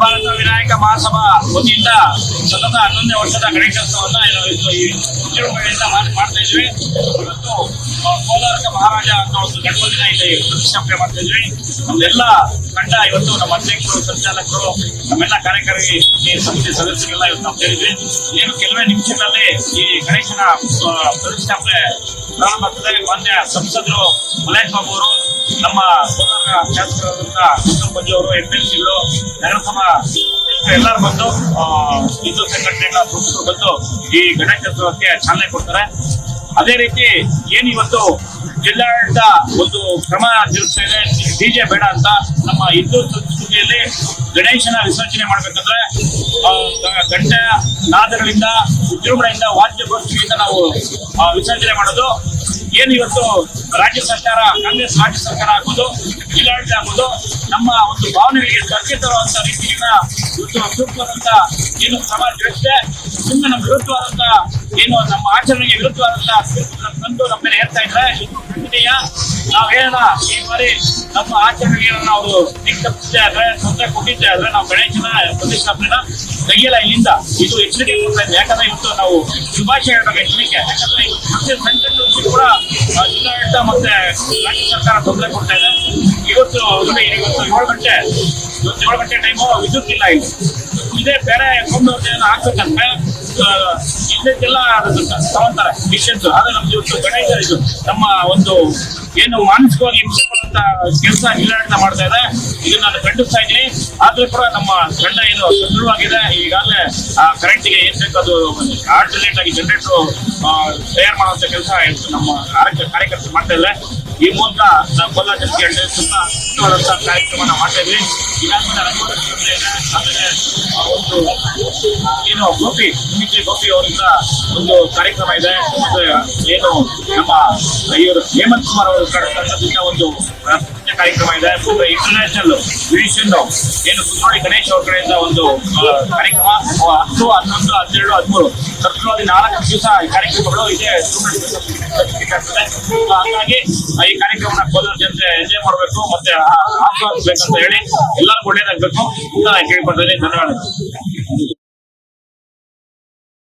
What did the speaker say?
ಭಾರತ ವಿನಾಯಕ ಮಹಾಸಭಾ ವತಿಯಿಂದ ಸತತ ಹನ್ನೊಂದನೇ ವರ್ಷದ ಗಣೇಶೋತ್ಸವವನ್ನು ಮಾಡ್ತಾ ಇದ್ವಿ ಇವತ್ತು ಆ, ಮಹಾರಾಜ ಅಂತ ಒಂದು ಗಣಪತಿನ ಇಲ್ಲಿ ಪ್ರತಿಷ್ಠಾಪನೆ ಮಾಡ್ತಾ ಇದ್ವಿ ನಮ್ದೆಲ್ಲ ತಂಡ ಇವತ್ತು ನಮ್ಮ ಅಧ್ಯಕ್ಷರು ಸಂಚಾಲಕರು ನಮ್ಮೆಲ್ಲ ಕಾರ್ಯಕಾರಿ ಸಮಿತಿ ಸದಸ್ಯರೆಲ್ಲ ಇವತ್ತು ನಾವು ಸೇರಿದ್ವಿ ಏನು ಕೆಲವೇ ನಿಮಿಷಗಳಲ್ಲಿ ಈ ಗಣೇಶನ ಪ್ರತಿಷ್ಠಾಪನೆ ಪ್ರಾರಂಭ ಆಗ್ತದೆ. ಮಾನ್ಯ ಸಂಸದರು ಮಲೇಶ್ ಬಾಬು ಅವರು ನಮ್ಮ ಕೋಲಾರ ಶಾಸಕರಾದಂತ ಕುಸುಮ್ ಬಂಜು ಅವರು ಎಂ ಎಲ್ ಸಿಗಳು ನಗರಸಭಾ ಎಲ್ಲರೂ ಬಂದು ಹಿಂದೂ ಸಂಘಟನೆಗಳ ಪ್ರಮುಖರು ಬಂದು ಈ ಗಣೇಶೋತ್ಸವಕ್ಕೆ ಚಾಲನೆ ಕೊಡ್ತಾರೆ. ಅದೇ ರೀತಿ ಏನ್ ಇವತ್ತು ಜಿಲ್ಲಾಡಳಿತ ಒಂದು ಕ್ರಮ ಜರುಗಿಸ್ತಾ ಇದೆ ಡಿಜೆ ಬೇಡ ಅಂತ ನಮ್ಮ ಹಿಂದೂ ಸಂಸ್ಕೃತಿಯಲ್ಲಿ ಗಣೇಶನ ವಿಸರ್ಜನೆ ಮಾಡ್ಬೇಕಂದ್ರೆ ಗಂಟೆ ನಾದಗಳಿಂದ ವಿಜೃಂಭಣೆಯಿಂದ ವಾದ್ಯಗೋಷ್ಠಿಯಿಂದ ನಾವು ವಿಸರ್ಜನೆ ಮಾಡೋದು. ಏನು ಇವತ್ತು ರಾಜ್ಯ ಸರ್ಕಾರ, ಕಾಂಗ್ರೆಸ್ ರಾಜ್ಯ ಸರ್ಕಾರ ಆಗ್ಬೋದು, ಜಿಲ್ಲಾಡಳಿತ ಆಗ್ಬೋದು, ನಮ್ಮ ಒಂದು ಭಾವನೆಗಳಿಗೆ ಧಕ್ಕೆತರುವಂತ ರೀತಿಯಿಂದ ಇವತ್ತು ಸೂಕ್ತವಾದಂತ ಏನು ಕ್ರಮ ಜರುಗಿದೆ ಸುಮ್ಮನೆ ನಮ್ಮ ವಿರುದ್ಧವಾದಂತ ಏನು ನಮ್ಮ ಆಚರಣೆಗೆ ವಿರುದ್ಧವಾದಂತಹ ತಂದು ನಮ್ಮ ಮೇಲೆ ಹೇಳ್ತಾ ಇದ್ರೆ ಇದು ಖಂಡನೀಯ ನಾವು ಹೇಳೋಣ, ಈ ಬಾರಿ ನಮ್ಮ ಆಚರಣೆಗೆ ಅವರು ನಾವು ದಿಕ್ಕು ತಪ್ಪಿಸಿದೆ ಆದ್ರೆ, ತೊಂದರೆ ಕೊಟ್ಟಿದ್ದೆ ಆದ್ರೆ ನಾವು ಗಣೇಶನ ಪ್ರತಿಷ್ಠಾಪನೆನ ತೆಗೆಯಲ್ಲ ಇಲ್ಲಿಂದ. ಇದು ಎಚ್ಚರಿಕೆ ಕೊಡ್ತಾ ಇದೆ. ಯಾಕಂದ್ರೆ ಇವತ್ತು ನಾವು ಶುಭಾಶಯ ಹೇಳ್ಬೇಕು ಎಚ್ಚರಿಕೆ. ಯಾಕಂದ್ರೆ ಮತ್ತೆ ಸಂಘಟನೆಗಳು ಕೂಡ ಜಿಲ್ಲಾಡಳಿತ ಮತ್ತೆ ರಾಜ್ಯ ಸರ್ಕಾರ ತೊಂದರೆ ಕೊಡ್ತಾ ಇದೆ. ಇವತ್ತು ಇವತ್ತು ಏಳು ಗಂಟೆ, ಇವತ್ತು ಏಳು ಗಂಟೆ ಟೈಮು ವಿದ್ಯುತ್ ಇಲ್ಲ ಇಲ್ಲಿ. ಇದೇ ಬೇರೆ ಕೊಂಡು ಹಾಕ್ಬೇಕಂದ್ರೆ ಇದಕ್ಕೆಲ್ಲ ತಗೊಂತಾರೆ. ಡಿಸಿಷನ್ಸ್ ಆದ್ರೆ ನಮ್ದು ಇವತ್ತು ಗಣೇಶ ಇದು ನಮ್ಮ ಒಂದು ಏನು ಮಾನಸಿಕವಾಗಿ ಹಿಂಸೆ ಕೆಲಸ ಜಿಲ್ಲಾಡಳಿತ ಮಾಡ್ತಾ ಇದೆ. ಇದು ನಾನು ಖಂಡಿಸ್ತಾ ಇದ್ದೀನಿ. ಆದ್ರೂ ಕೂಡ ನಮ್ಮ ಗಂಡ ಏನು ಸದೃಢವಾಗಿದೆ ಈಗಾಗಲೇ, ಆ ಕರೆಂಟ್ಗೆ ಏನ್ ಬೇಕು ಅದು ಆಲ್ಟರ್ನೇಟ್ ಆಗಿ ಜನರೇಟರ್ ತಯಾರು ಮಾಡುವಂತ ಕೆಲಸ ನಮ್ಮ ಆರೋಗ್ಯ ಕಾರ್ಯಕರ್ತರು ಮಾಡ್ತಾ ಇದೆ ಈ ಮೂಲಕ ನಾವು ಕೋಲಾರ ಜನಕ್ಕೆ ಕಾರ್ಯಕ್ರಮನ ಮಾಡ್ತಾ ಇದ್ವಿ ಈಗಾಗಲೇ ಏನು ಗೋಪಿ ಮುಂಚೆ ಗೋಪಿ ಅವರಿಂದ ಒಂದು ಕಾರ್ಯಕ್ರಮ ಇದೆ. ಏನು ನಮ್ಮ ಇವರು ಹೇಮಂತ್ ಕುಮಾರ್ ಅವರು ತಂಡದಿಂದ ಒಂದು ಕಾರ್ಯಕ್ರಮ ಇದೆ. ಇಂಟರ್ನ್ಯಾಷನಲ್ ಮ್ಯೂಸಿಷಿಯನ್ ಏನು ಕುನ್ನೋಡಿ ಗಣೇಶ್ ಅವ್ರ ಕಡೆಯಿಂದ ಒಂದು ಕಾರ್ಯಕ್ರಮ. ಹತ್ತು, ಹನ್ನೊಂದು, ಹನ್ನೆರಡು, ಹದಿಮೂರು. ಸತತವಾಗಿ ನಾಲ್ಕು ದಿವಸ ಕಾರ್ಯಕ್ರಮಗಳು ಇದೆ ಹಾಗಾಗಿ ಈ ಕಾರ್ಯಕ್ರಮನ ಕೋಲಾರ ಜನತೆ ಎಂಜಾಯ್ ಮಾಡಬೇಕು ಮತ್ತೆ ಆ- ಅಂತ ಹೇಳಿ ಎಲ್ಲರಿಗೂ ಒಳ್ಳೇದಾಗಬೇಕು ಅಂತ ಕೇಳ್ಕೊಳ್ತೀನಿ ಧನ್ಯವಾದಗಳು.